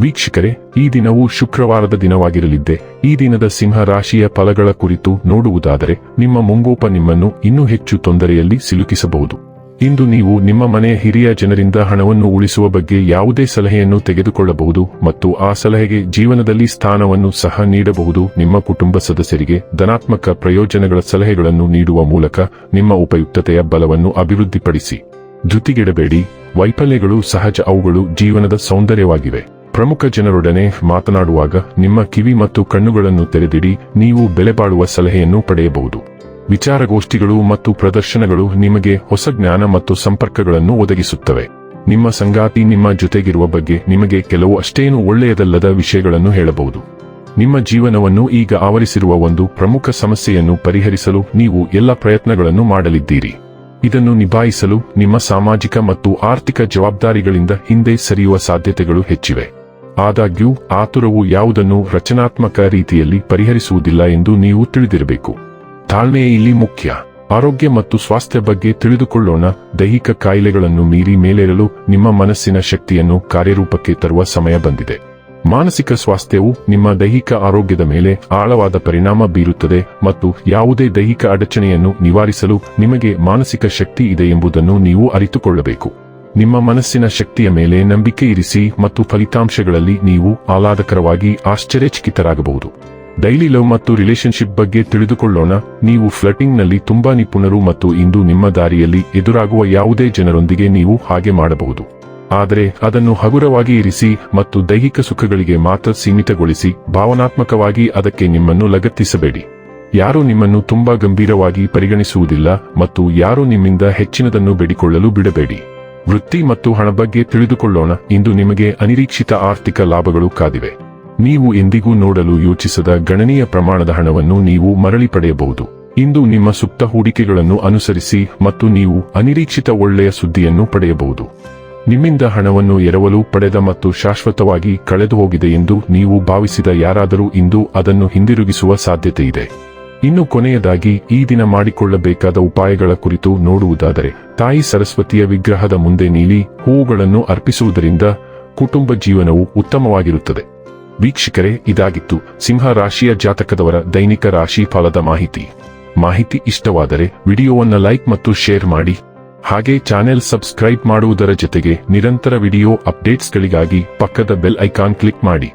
ವೀಕ್ಷಕರೇ, ಈ ದಿನವು ಶುಕ್ರವಾರದ ದಿನವಾಗಿರಲಿದ್ದೆ. ಈ ದಿನದ ಸಿಂಹ ರಾಶಿಯ ಫಲಗಳ ಕುರಿತು ನೋಡುವುದಾದರೆ, ನಿಮ್ಮ ಮುಂಗೋಪ ನಿಮ್ಮನ್ನು ಇನ್ನೂ ಹೆಚ್ಚು ತೊಂದರೆಯಲ್ಲಿ ಸಿಲುಕಿಸಬಹುದು. ಇಂದು ನೀವು ನಿಮ್ಮ ಮನೆಯ ಹಿರಿಯ ಜನರಿಂದ ಹಣವನ್ನು ಉಳಿಸುವ ಬಗ್ಗೆ ಯಾವುದೇ ಸಲಹೆಯನ್ನು ತೆಗೆದುಕೊಳ್ಳಬಹುದು ಮತ್ತು ಆ ಸಲಹೆಗೆ ಜೀವನದಲ್ಲಿ ಸ್ಥಾನವನ್ನು ಸಹ ನೀಡಬಹುದು. ನಿಮ್ಮ ಕುಟುಂಬ ಸದಸ್ಯರಿಗೆ ಧನಾತ್ಮಕ ಪ್ರಯೋಜನಗಳ ಸಲಹೆಗಳನ್ನು ನೀಡುವ ಮೂಲಕ ನಿಮ್ಮ ಉಪಯುಕ್ತತೆಯ ಬಲವನ್ನು ಅಭಿವೃದ್ಧಿಪಡಿಸಿ. ಧೃತಿಗೆಡಬೇಡಿ. ವೈಫಲ್ಯಗಳು ಸಹಜ ಅವುಗಳು ಜೀವನದ ಸೌಂದರ್ಯವಾಗಿವೆ. ಪ್ರಮುಖ ಜನರೊಡನೆ ಮಾತನಾಡುವಾಗ ನಿಮ್ಮ ಕಿವಿ ಮತ್ತು ಕಣ್ಣುಗಳನ್ನು ತೆರೆದಿಡಿ, ನೀವು ಬೆಲೆಬಾಳುವ ಸಲಹೆಯನ್ನು ಪಡೆಯಬಹುದು. ವಿಚಾರಗೋಷ್ಠಿಗಳು ಮತ್ತು ಪ್ರದರ್ಶನಗಳು ನಿಮಗೆ ಹೊಸ ಜ್ಞಾನ ಮತ್ತು ಸಂಪರ್ಕಗಳನ್ನು ಒದಗಿಸುತ್ತವೆ. ನಿಮ್ಮ ಸಂಗಾತಿ ನಿಮ್ಮ ಜೊತೆಗಿರುವ ಬಗ್ಗೆ ನಿಮಗೆ ಕೆಲವು ಅಷ್ಟೇನು ಒಳ್ಳೆಯದಲ್ಲದ ವಿಷಯಗಳನ್ನು ಹೇಳಬಹುದು. ನಿಮ್ಮ ಜೀವನವನ್ನು ಈಗ ಆವರಿಸಿರುವ ಒಂದು ಪ್ರಮುಖ ಸಮಸ್ಯೆಯನ್ನು ಪರಿಹರಿಸಲು ನೀವು ಎಲ್ಲ ಪ್ರಯತ್ನಗಳನ್ನು ಮಾಡಲಿದ್ದೀರಿ. ಇದನ್ನು ನಿಭಾಯಿಸಲು ನಿಮ್ಮ ಸಾಮಾಜಿಕ ಮತ್ತು ಆರ್ಥಿಕ ಜವಾಬ್ದಾರಿಗಳಿಂದ ಹಿಂದೆ ಸರಿಯುವ ಸಾಧ್ಯತೆಗಳು ಹೆಚ್ಚಿವೆ. ಆದಾಗ್ಯೂ, ಆತುರವು ಯಾವುದನ್ನು ರಚನಾತ್ಮಕ ರೀತಿಯಲ್ಲಿ ಪರಿಹರಿಸುವುದಿಲ್ಲ ಎಂದು ನೀವು ತಿಳಿದಿರಬೇಕು. ತಾಳ್ಮೆ ಇಲ್ಲಿ ಮುಖ್ಯ. ಆರೋಗ್ಯ ಮತ್ತು ಸ್ವಾಸ್ಥ್ಯ ಬಗ್ಗೆ ತಿಳಿದುಕೊಳ್ಳೋಣ. ದೈಹಿಕ ಕಾಯಿಲೆಗಳನ್ನು ಮೀರಿ ಮೇಲೇರಲು ನಿಮ್ಮ ಮನಸ್ಸಿನ ಶಕ್ತಿಯನ್ನು ಕಾರ್ಯರೂಪಕ್ಕೆ ತರುವ ಸಮಯ ಬಂದಿದೆ. ಮಾನಸಿಕ ಸ್ವಾಸ್ಥ್ಯವು ನಿಮ್ಮ ದೈಹಿಕ ಆರೋಗ್ಯದ ಮೇಲೆ ಆಳವಾದ ಪರಿಣಾಮ ಬೀರುತ್ತದೆ ಮತ್ತು ಯಾವುದೇ ದೈಹಿಕ ಅಡಚಣೆಯನ್ನು ನಿವಾರಿಸಲು ನಿಮಗೆ ಮಾನಸಿಕ ಶಕ್ತಿ ಇದೆ ಎಂಬುದನ್ನು ನೀವು ಅರಿತುಕೊಳ್ಳಬೇಕು. ನಿಮ್ಮ ಮನಸ್ಸಿನ ಶಕ್ತಿಯ ಮೇಲೆ ನಂಬಿಕೆ ಇರಿಸಿ ಮತ್ತು ಫಲಿತಾಂಶಗಳಲ್ಲಿ ನೀವು ಆಹ್ಲಾದಕರವಾಗಿ ಆಶ್ಚರ್ಯಚಕಿತರಾಗಬಹುದು. ಡೈಲಿ ಲವ್ ಮತ್ತು ರಿಲೇಶನ್ಶಿಪ್ ಬಗ್ಗೆ ತಿಳಿದುಕೊಳ್ಳೋಣ. ನೀವು ಫ್ಲಟಿಂಗ್ನಲ್ಲಿ ತುಂಬಾ ನಿಪುಣರು ಮತ್ತು ಇಂದು ನಿಮ್ಮ ದಾರಿಯಲ್ಲಿ ಎದುರಾಗುವ ಯಾವುದೇ ಜನರೊಂದಿಗೆ ನೀವು ಹಾಗೆ ಮಾಡಬಹುದು. ಆದರೆ ಅದನ್ನು ಹಗುರವಾಗಿ ಇರಿಸಿ ಮತ್ತು ದೈಹಿಕ ಸುಖಗಳಿಗೆ ಮಾತ್ರ ಸೀಮಿತಗೊಳಿಸಿ ಭಾವನಾತ್ಮಕವಾಗಿ ಅದಕ್ಕೆ ನಿಮ್ಮನ್ನು ಲಗತ್ತಿಸಬೇಡಿ. ಯಾರೂ ನಿಮ್ಮನ್ನು ತುಂಬಾ ಗಂಭೀರವಾಗಿ ಪರಿಗಣಿಸುವುದಿಲ್ಲ ಮತ್ತು ಯಾರೂ ನಿಮ್ಮಿಂದ ಹೆಚ್ಚಿನದನ್ನು ಬೇಡಿಕೊಳ್ಳಲು ಬಿಡಬೇಡಿ. ವೃತ್ತಿ ಮತ್ತು ಹಣ ಬಗ್ಗೆ ತಿಳಿದುಕೊಳ್ಳೋಣ. ಇಂದು ನಿಮಗೆ ಅನಿರೀಕ್ಷಿತ ಆರ್ಥಿಕ ಲಾಭಗಳು ಕಾದಿವೆ. ನೀವು ಎಂದಿಗೂ ನೋಡಲು ಯೋಚಿಸದ ಗಣನೀಯ ಪ್ರಮಾಣದ ಹಣವನ್ನು ನೀವು ಮರಳಿ ಪಡೆಯಬಹುದು. ಇಂದು ನಿಮ್ಮ ಸುಪ್ತ ಹೂಡಿಕೆಗಳನ್ನು ಅನುಸರಿಸಿ ಮತ್ತು ನೀವು ಅನಿರೀಕ್ಷಿತ ಒಳ್ಳೆಯ ಸುದ್ದಿಯನ್ನು ಪಡೆಯಬಹುದು. ನಿಮ್ಮಿಂದ ಹಣವನ್ನು ಎರವಲು, ಪಡೆದ ಮತ್ತು ಶಾಶ್ವತವಾಗಿ ಕಳೆದು ಹೋಗಿದೆ ಎಂದು ನೀವು ಭಾವಿಸಿದ ಯಾರಾದರೂ ಇಂದು ಅದನ್ನು ಹಿಂದಿರುಗಿಸುವ ಸಾಧ್ಯತೆ ಇದೆ ಇನ್ನು ಕೊನೆಯದಾಗಿ ಈ ದಿನ ಮಾಡಿಕೊಳ್ಳಬೇಕಾದ ಉಪಾಯಗಳ ಕುರಿತು ನೋಡುವುದಾದರೆ, ತಾಯಿ ಸರಸ್ವತಿಯ ವಿಗ್ರಹದ ಮುಂದೆ ನೀಲಿ ಹೂವುಗಳನ್ನು ಅರ್ಪಿಸುವುದರಿಂದ ಕುಟುಂಬ ಜೀವನವು ಉತ್ತಮವಾಗಿರುತ್ತದೆ. ವೀಕ್ಷಕರೇ, ಇದಾಗಿತ್ತು ಸಿಂಹ ರಾಶಿಯ ಜಾತಕದವರ ದೈನಿಕ ರಾಶಿ ಫಲದ ಮಾಹಿತಿ. ಮಾಹಿತಿ ಇಷ್ಟವಾದರೆ ವಿಡಿಯೋವನ್ನು ಲೈಕ್ ಮತ್ತು ಶೇರ್ ಮಾಡಿ. ಹಾಗೆ ಚಾನೆಲ್ ಸಬ್ಸ್ಕ್ರೈಬ್ ಮಾಡುವುದರ ಜೊತೆಗೆ ನಿರಂತರ ವಿಡಿಯೋ ಅಪ್ಡೇಟ್ಸ್ಗಳಿಗಾಗಿ ಪಕ್ಕದ ಬೆಲ್ ಐಕಾನ್ ಕ್ಲಿಕ್ ಮಾಡಿ.